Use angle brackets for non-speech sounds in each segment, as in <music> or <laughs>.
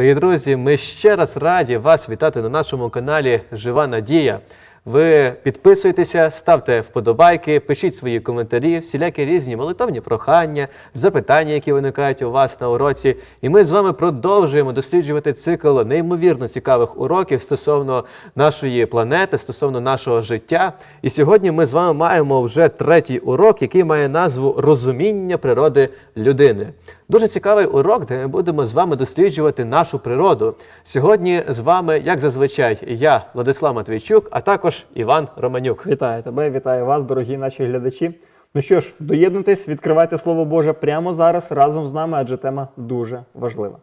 Дорогі друзі, ми ще раз раді вас вітати на нашому каналі Жива Надія. Ви підписуйтеся, ставте вподобайки, пишіть свої коментарі, всілякі різні молитовні прохання, запитання, які виникають у вас на уроці. І ми з вами продовжуємо досліджувати цикл неймовірно цікавих уроків стосовно нашої планети, стосовно нашого життя. І сьогодні ми з вами маємо вже третій урок, який має назву Розуміння природи людини. Дуже цікавий урок, де ми будемо з вами досліджувати нашу природу. Сьогодні з вами, як зазвичай, я, Владислав Матвійчук, а також Іван Романюк. Вітаю тебе, вітаю вас, дорогі наші глядачі. Ну що ж, доєднуйтесь, відкривайте Слово Боже прямо зараз разом з нами, адже тема дуже важлива.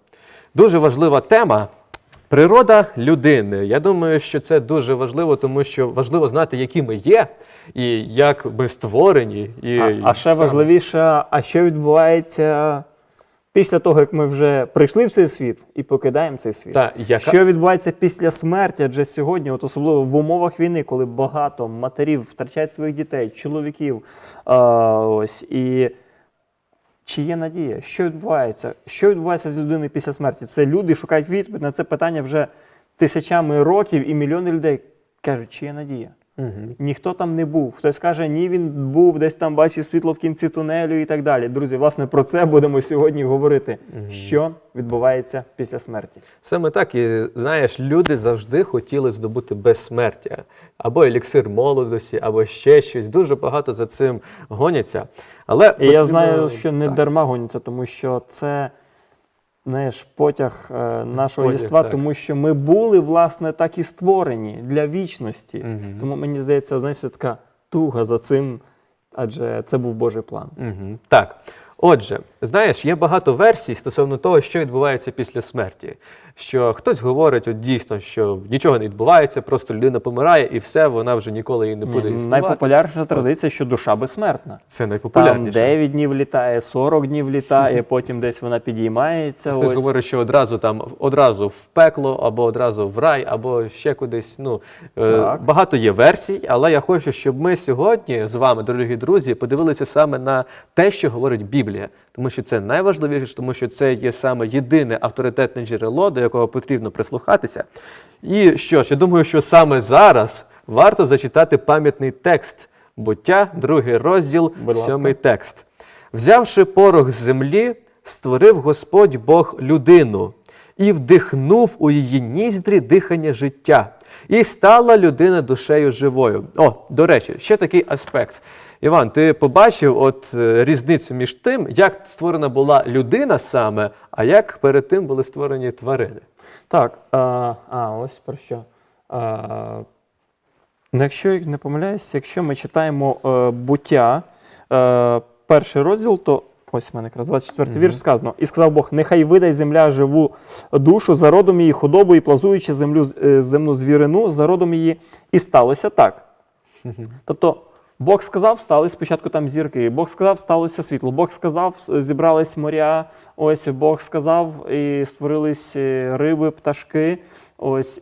Дуже важлива тема. Природа людини. Я думаю, що це дуже важливо, тому що важливо знати, які ми є, і як ми створені. І А, а ще саме- важливіше, а що відбувається після того, як ми вже прийшли в цей світ і покидаємо цей світ? Та, яка- Що відбувається після смерті? Адже сьогодні, от особливо в умовах війни, коли багато матерів втрачають своїх дітей, чоловіків, а, ось і. Чи є надія? Що відбувається? Що відбувається з людиною після смерті? Це люди шукають відповідь на це питання вже тисячами років, і мільйони людей кажуть, чи є надія? Мгм. Ніхто там не був. Хтось каже, ні, він був, десь там бачив світло в кінці тунелю і так далі. Друзі, власне, про це будемо сьогодні говорити. Що відбувається після смерті? Саме так, і знаєш, люди завжди хотіли здобути безсмертя, або еліксир молодості, або ще щось. Дуже багато за цим гоняться. Але І я знаю, що не Так. дарма гоняться, тому що це знаєш, потяг е, нашого Потяг, єства, так. тому що ми були, власне, так і створені для вічності. Мгм. Тому мені здається, знаєш, така туга за цим, адже це був Божий план. Угу. Так. Отже, знаєш, є багато версій стосовно того, що відбувається після смерті. Що хтось говорить, от дійсно, що нічого не відбувається, просто людина помирає і все, вона вже ніколи її не буде Ні, існувати. Найпопулярніша традиція, що душа безсмертна. Це найпопулярніше. Там 9 днів літає, 40 днів літає, <laughs> потім десь вона підіймається. Хтось ось. говорить, що одразу там одразу в пекло, або одразу в рай, або ще кудись. Ну е, Так. багато є версій, але я хочу, щоб ми сьогодні з вами, дорогі друзі, подивилися саме на те, що говорить Біблія, тому що це найважливіше, тому що це є саме єдине авторитетне джерело, до якого потрібно прислухатися. І що ж, я думаю, що саме зараз варто зачитати пам'ятний текст буття, другий розділ, сьомий текст. Взявши порох з землі, створив Господь Бог людину і вдихнув у її ніздрі дихання життя, і стала людина душею живою. О, до речі, ще такий аспект. Іван, ти побачив от е, різницю між тим, як створена була людина саме, а як перед тим були створені тварини. Так, а, а ось про що. А, ну, якщо не помиляюсь, якщо ми читаємо е, буття, е, перший розділ, то ось у мене якраз 24 вірш сказано. І сказав Бог: нехай видай земля живу душу, за родом її худобу і плазуючи землю, е, земну звірину, за родом її. І сталося так. Тобто Бог сказав, стали спочатку там зірки. Бог сказав, сталося світло. Бог сказав, зібрались моря. Ось Бог сказав, і створились е, риби, пташки, ось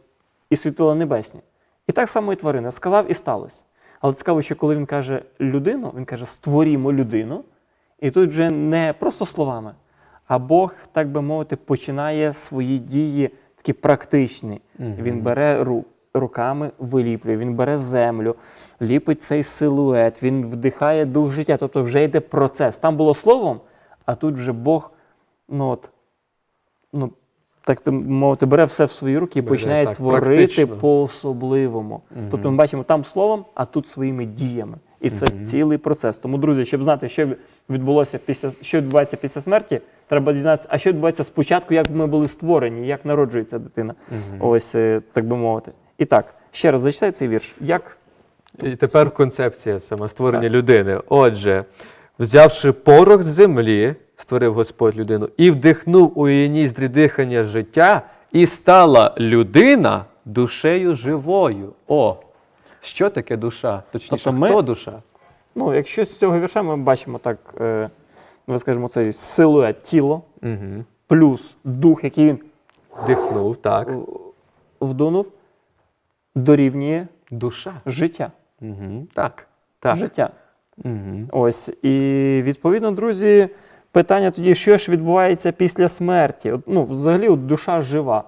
і світила небесні. І так само і тварина. Сказав і сталося. Але цікаво, що коли він каже людину, він каже створімо людину. І тут вже не просто словами, а Бог, так би мовити, починає свої дії такі практичні. Він бере ру- руками, виліплює, він бере землю, ліпить цей силует, він вдихає дух життя. Тобто вже йде процес. Там було словом, а тут вже Бог, ну от, ну, так то мовити, бере все в свої руки і Бере, починає так, творити по-особливому. Тобто ми бачимо там словом, а тут своїми діями. І це цілий процес. Тому, друзі, щоб знати, що відбулося після що відбувається після смерті, треба дізнатися, а що відбувається спочатку, як ми були створені, як народжується дитина. Ось е, так би мовити. І так, ще раз зачитай цей вірш. Як І тепер концепція саме створення Так. людини. Отже, взявши порох з землі, створив Господь людину, і вдихнув у її ніздрі дихання життя, і стала людина душею живою. О, що таке душа? Точніше, Тобто ми- хто душа? ну, якщо з цього вірша ми бачимо так, е, ми скажемо, цей силует тіло, Угу. плюс дух, який він Дихнув, так. вдунув, дорівнює Душа. життя. Угу. Так. Так. Життя. Угу. Ось. І відповідно, друзі, Питання тоді, що ж відбувається після смерті? От, ну, взагалі, от душа жива.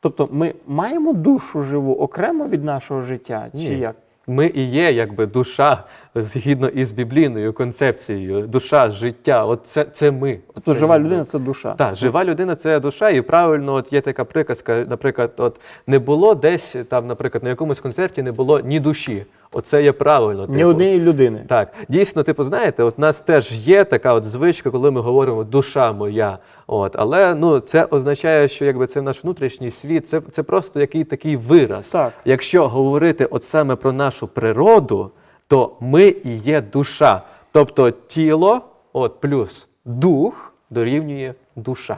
Тобто, ми маємо душу живу окремо від нашого життя, чи Ні. як? Ми і є якби душа згідно із біблійною концепцією, душа, життя. От це, це ми. Тобто Це жива людина це душа. Так, жива людина це душа, і правильно, от є така приказка, наприклад, от не було десь там, наприклад, на якомусь концерті не було ні душі. Оце є правильно. Ні типу. однієї людини. Так, дійсно, типу, знаєте, от нас теж є така от звичка, коли ми говоримо душа моя. От, але ну це означає, що якби це наш внутрішній світ, це, це просто який такий вираз. Так. Якщо говорити от саме про нашу природу, то ми і є душа. Тобто тіло, от плюс дух дорівнює душа.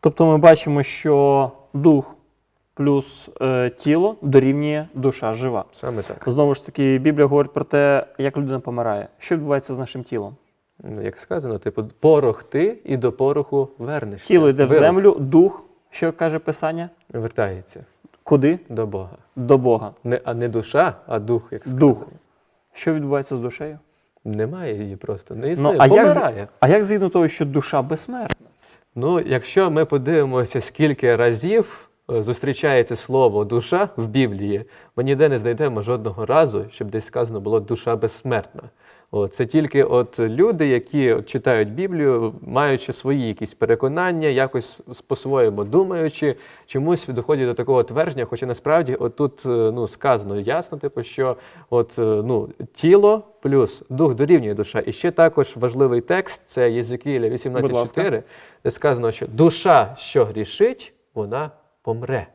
Тобто ми бачимо, що дух плюс е, тіло дорівнює душа жива. Саме так. Знову ж таки, Біблія говорить про те, як людина помирає. Що відбувається з нашим тілом? Ну, як сказано, типу, порох ти і до пороху вернешся. Тіло йде в землю, дух, що каже Писання? Вертається Куди? до Бога. До Бога. Не, а не душа, а дух, як сказано. Дух. Що відбувається з душею? Немає її просто. Не Ну, існує. а, як, а як згідно того, що душа безсмертна? Ну, якщо ми подивимося, скільки разів зустрічається слово душа в Біблії, ми ніде не знайдемо жодного разу, щоб десь сказано було душа безсмертна. Це тільки от люди, які читають Біблію, маючи свої якісь переконання, якось по-своєму думаючи, чомусь доходять до такого твердження, хоча насправді от тут е, ну, сказано ясно, типу, що от, е, ну, тіло плюс дух дорівнює душа. І ще також важливий текст це Єзекіля 18.4, де сказано, що душа, що грішить, вона помре.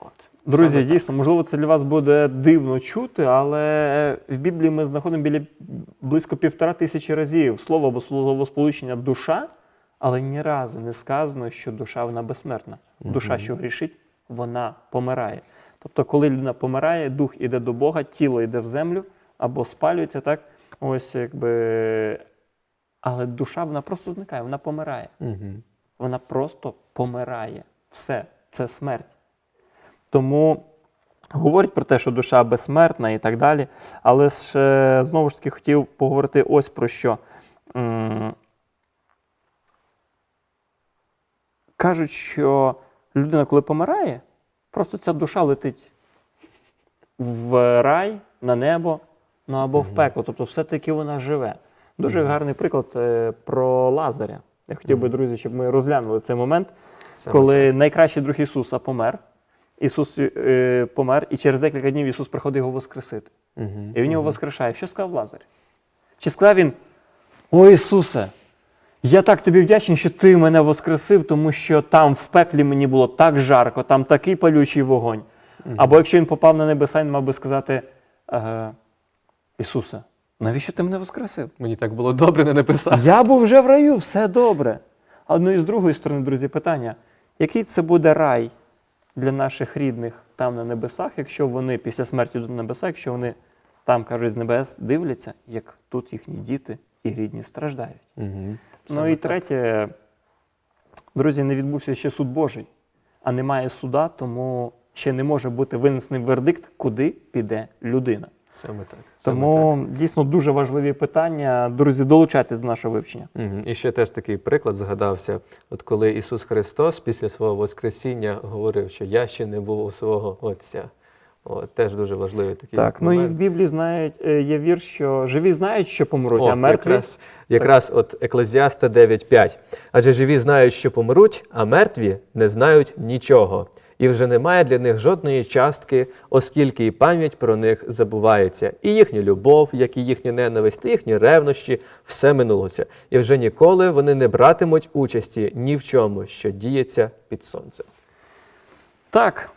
От. Друзі, Саме так. дійсно, можливо, це для вас буде дивно чути, але в Біблії ми знаходимо біля близько півтора тисячі разів слово або словосполучення душа, але ні разу не сказано, що душа вона безсмертна. Душа, що грішить, вона помирає. Тобто, коли людина помирає, дух іде до Бога, тіло йде в землю або спалюється, так? Ось якби. Але душа вона просто зникає, вона помирає. Мгм. Вона просто помирає. Все, це смерть. Тому говорять про те, що душа безсмертна і так далі. Але ж е, знову ж таки хотів поговорити ось про що. Кажуть, що людина, коли помирає, просто ця душа летить в рай, на небо, ну або в пекло. Тобто, все-таки вона живе. Дуже гарний приклад е, про Лазаря. Я хотів би, друзі, щоб ми розглянули цей момент, коли найкращий друг Ісуса помер. Ісус е, помер, і через декілька днів Ісус приходить його воскресити. Мгм. І він його воскрешає. Що сказав Лазар? Чи сказав він: О Ісусе, я так тобі вдячний, що ти мене воскресив, тому що там в пеклі мені було так жарко, там такий палючий вогонь. Або якщо він попав на небеса, він мав би сказати: е, Ісусе, навіщо ти мене воскресив? Мені так було добре не написати. Я був вже в раю, все добре. А ну і з другої сторони, друзі, питання: який це буде рай для наших рідних там на небесах, якщо вони після смерті йдуть на небеса, якщо вони там кажуть з небес дивляться, як тут їхні діти і рідні страждають. Мгм. ну і третє, друзі, не відбувся ще суд Божий, а немає суда, тому ще не може бути винесений вердикт, куди піде людина. Саме так. Саме Тому дійсно дуже важливі питання. Друзі, долучайтесь до нашого вивчення. Угу. І ще теж такий приклад згадався. От коли Ісус Христос після свого Воскресіння говорив, що я ще не був у свого Отця. От, теж дуже важливий такий Так, ну і в момент. Біблії знають, е, є вірш, що живі знають, що помруть, О, а мертві. якраз, якраз от Еклезіаста 9.5. Адже живі знають, що помруть, а мертві не знають нічого. І вже немає для них жодної частки, оскільки і пам'ять про них забувається. І їхня любов, як і їхня ненависть, і їхні ревнощі, все минулося. І вже ніколи вони не братимуть участі ні в чому, що діється під сонцем. Так,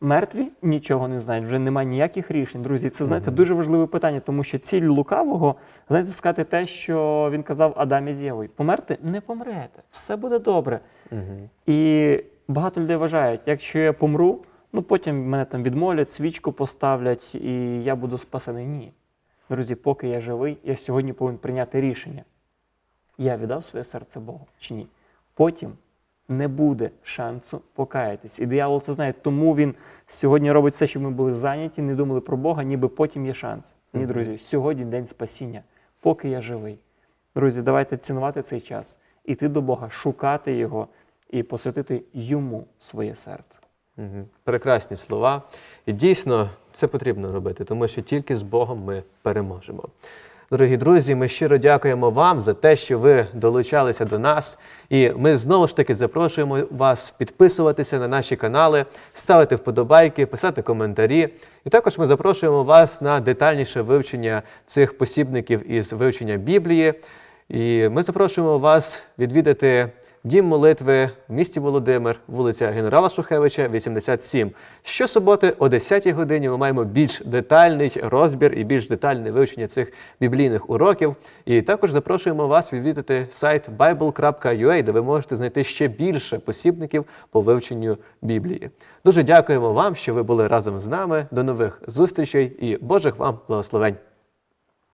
мертві нічого не знають, вже немає ніяких рішень. Друзі, це знаєте дуже важливе питання, тому що ціль лукавого, знаєте, сказати те, що він казав Адамі з Євою. Померти не помрете, все буде добре. Угу. І багато людей вважають, якщо я помру, ну потім мене там відмолять, свічку поставлять, і я буду спасений. Ні. Друзі, поки я живий, я сьогодні повинен прийняти рішення. Я віддав своє серце Богу чи ні. Потім не буде шансу покаятись. І диявол це знає, тому він сьогодні робить все, щоб ми були зайняті, не думали про Бога, ніби потім є шанс. Ні, друзі, сьогодні день спасіння, поки я живий. Друзі, давайте цінувати цей час іти до Бога, шукати Його і посвятити йому своє серце. Прекрасні слова. І дійсно це потрібно робити, тому що тільки з Богом ми переможемо. Дорогі друзі, ми щиро дякуємо вам за те, що ви долучалися до нас. І ми знову ж таки запрошуємо вас підписуватися на наші канали, ставити вподобайки, писати коментарі. І також ми запрошуємо вас на детальніше вивчення цих посібників із вивчення Біблії. І ми запрошуємо вас відвідати Дім молитви в місті Володимир, вулиця Генерала Шухевича, 87. Щосуботи о 10 годині ми маємо більш детальний розбір і більш детальне вивчення цих біблійних уроків. І також запрошуємо вас відвідати сайт bible.ua, де ви можете знайти ще більше посібників по вивченню Біблії. Дуже дякуємо вам, що ви були разом з нами. До нових зустрічей і Божих вам благословень!